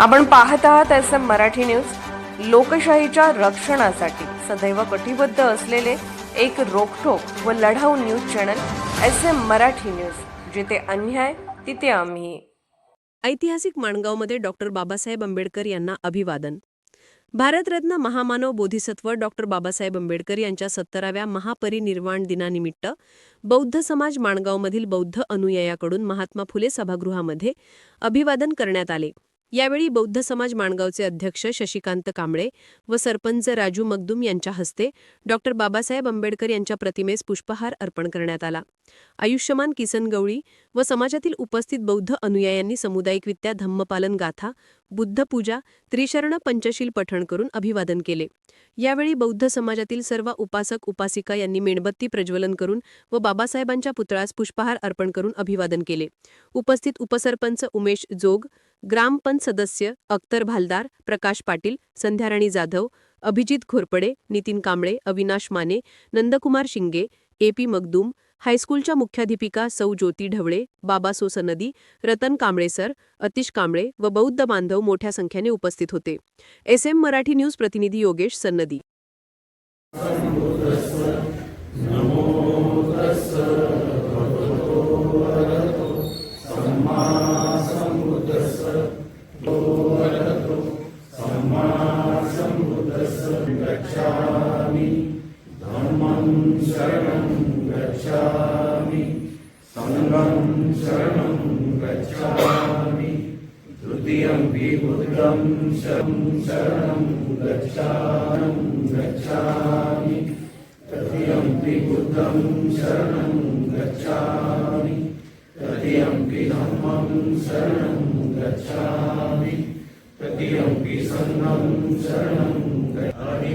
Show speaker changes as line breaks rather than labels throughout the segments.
आपण पाहत आहात एस एम मराठी न्यूज. लोकशाहीच्या रक्षणासाठी सदैव कटिबद्ध असलेले एक रोखोक व लढाऊ news channel S M Marathi news. जिथे अन्याय तिथे आम्ही.
ऐतिहासिक माणगावमध्ये डॉक्टर बाबासाहेब आंबेडकर यांना अभिवादन. भारतरत्न महामानव बोधिसत्व डॉक्टर बाबासाहेब आंबेडकर यांच्या सत्तराव्या महापरिनिर्वाण दिनानिमित्त बौद्ध समाज माणगावमधील बौद्ध अनुयायाकडून महात्मा फुले सभागृहामध्ये अभिवादन करण्यात आले. यावेळी बौद्ध समाज माणगावचे अध्यक्ष शशिकांत कांबळे व सरपंच राजू मगदुम यांच्या हस्ते डॉक्टर बाबासाहेब आंबेडकर यांच्या प्रतिमेस पुष्पहार अर्पण करण्यात आला. आयुष्यमान किसन गवळी व समाजातील उपस्थित बौद्ध अनुयायांनी सामुदायिकरित्या धम्मपालन गाथा बुद्धपूजा त्रिशरण पंचशील पठण करून अभिवादन केले. यावेळी बौद्ध समाजातील सर्व उपासक उपासिका यांनी मेणबत्ती प्रज्वलन करून व बाबासाहेबांच्या पुतळ्यास पुष्पहार अर्पण करून अभिवादन केले. उपस्थित उपसरपंच उमेश जोग ग्रामपंच सदस्य अख्तर भालदार प्रकाश पाटील संध्याराणी जाधव अभिजित घोरपडे नितीन कांबळे अविनाश माने नंदकुमार शिंगे ए पी मगदूम हायस्कूलच्या मुख्याधिपिका सौ ज्योती ढवळे बाबा सोसनदी रतन कांबळे सर अतिश कांबळे व बौद्ध बांधव मोठ्या संख्येने उपस्थित होते. एस एम मराठी न्यूज प्रतिनिधी योगेश सन्नदी மூலம் சரணம் கச்சாமி துதியம் விபுதம் சரம் சரணம் கச்சானம் கச்சாமி तृतीयं पि बुद्धं शरणं गच्छामि तृतीयं पि धम्मं शरणं गच्छामि तृतीयं पि सङ्गं शरणं गच्छामि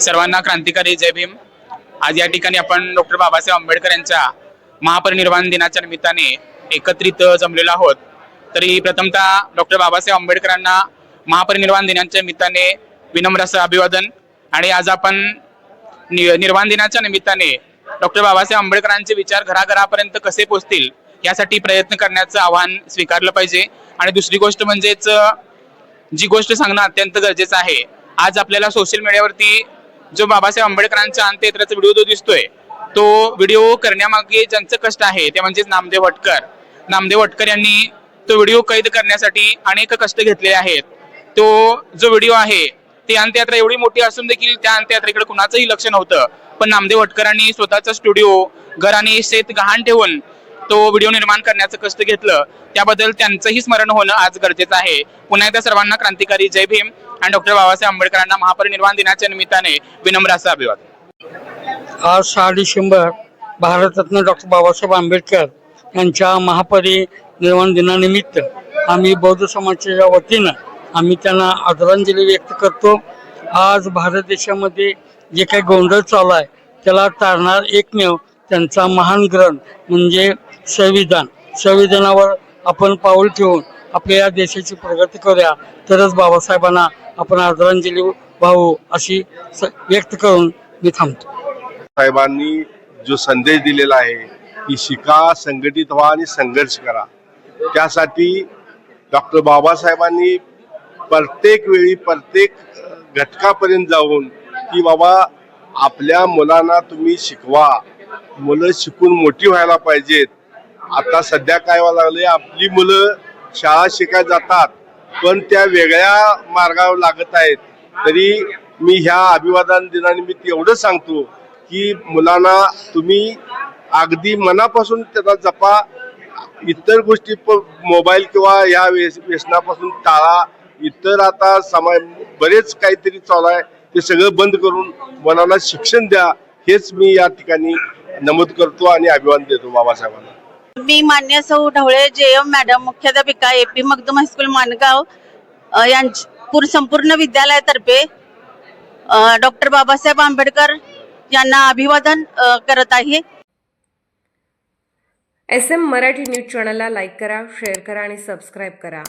सर्वांना क्रांतिकारी जय भीम. आज या ठिकाणी आपण डॉक्टर बाबासाहेब आंबेडकर यांच्या महापरिनिर्वाण दिनाच्या निमित्ताने एकत्रित जमलेलो आहोत. तरी प्रथमतः डॉक्टर बाबासाहेब आंबेडकरांना महापरिनिर्वाण दिनाच्या निमित्ताने विनम्र असं अभिवादन. आणि आज आपण नि- निर्वाण दिनाच्या निमित्ताने डॉक्टर बाबासाहेब आंबेडकरांचे विचार घराघरापर्यंत कसे पोचतील यासाठी प्रयत्न करण्याचं आव्हान स्वीकारलं पाहिजे. आणि दुसरी गोष्ट म्हणजेच जी गोष्ट सांगणं अत्यंत गरजेचं आहे. आज आपल्याला सोशल मीडियावरती जो बाबासाहेब आंबेडकरांच्या अंत्ययात्राचा व्हिडिओ जो दिसतोय तो व्हिडिओ करण्यामागे ज्यांचं कष्ट आहे ते म्हणजेच नामदेव वटकर. नामदेव वटकर यांनी तो व्हिडिओ कैद करण्यासाठी अनेक कष्ट घेतलेले आहेत. तो जो व्हिडिओ आहे ती अंत्ययात्रा एवढी मोठी असून देखील त्या अंत्ययात्रेकडे कुणाचंही लक्ष नव्हतं. पण नामदेव अटकरांनी स्वतःचा स्टुडिओ घर आणि शेत गहाण ठेवून तो व्हिडिओ निर्माण करण्याचं कष्ट घेतलं. त्याबद्दल त्यांचंही स्मरण होणं आज गरजेचं आहे. पुन्हा एकदा सर्वांना क्रांतिकारी जय भीम आणि डॉक्टर बाबासाहेब आंबेडकरांना महापरिनिर्वाण दिनाच्या निमित्ताने विनम्र असं अभिवादन.
आज सहा डिसेंबर भारतरत्न डॉक्टर बाबासाहेब आंबेडकर यांच्या महापरिनिर्वाण दिनानिमित्त आम्ही बौद्ध समाजाच्या वतीनं आम्ही त्यांना आदरांजली व्यक्त करतो. आज भारत देशामध्ये जे काही गोंधळ चालू आहे त्याला तारणार एकमेव त्यांचा महान ग्रंथ म्हणजे संविधान. संविधानावर आपण पाऊल ठेवून आपल्या या देशाची प्रगती करूया. तरच बाबासाहेबांना आपण आदरांजली वाहू अशी स- व्यक्त करून मी थांबतो.
साहेबांनी जो संदेश दिलेला आहे की शिका संघटित व्हा आणि संघर्ष करा. त्यासाठी डॉक्टर बाबासाहेबांनी प्रत्येक वेळी प्रत्येक घटकापर्यंत जाऊन की बाबा आपल्या मुलांना तुम्ही शिकवा. मुलं शिकून मोठी व्हायला पाहिजेत. आता सध्या काय व्हायला लागले आपली मुलं शाळा शिकायला जातात पण त्या वेगळ्या मार्गावर लागत आहेत. तरी मी ह्या अभिवादन दिनानिमित्त एवढं सांगतो की मुलांना तुम्ही अगदी मनापासून त्यांना जपा. इतर गोष्टी प- मोबाईल किंवा या व्यस- व्यसनापासून टाळा. इतर आता समाज बरेच काहीतरी चालू आहे. ते सगळं बंद करून मुलांना शिक्षण द्या हेच मी या ठिकाणी नमूद करतो आणि अभिवादन देतो बाबासाहेबांना.
मी मान्य सौ ढवळे जे एम मॅडम मुख्याध्यापिका A P Magdum high school Mangaon अ, यांच पूर संपूर्ण विद्यालयातर्फे डॉक्टर बाबासाहेब आंबेडकर यांना अभिवादन करत आहे.
एस एम मराठी न्यूज चॅनलला लाईक करा शेअर करा आणि सबस्क्राईब करा.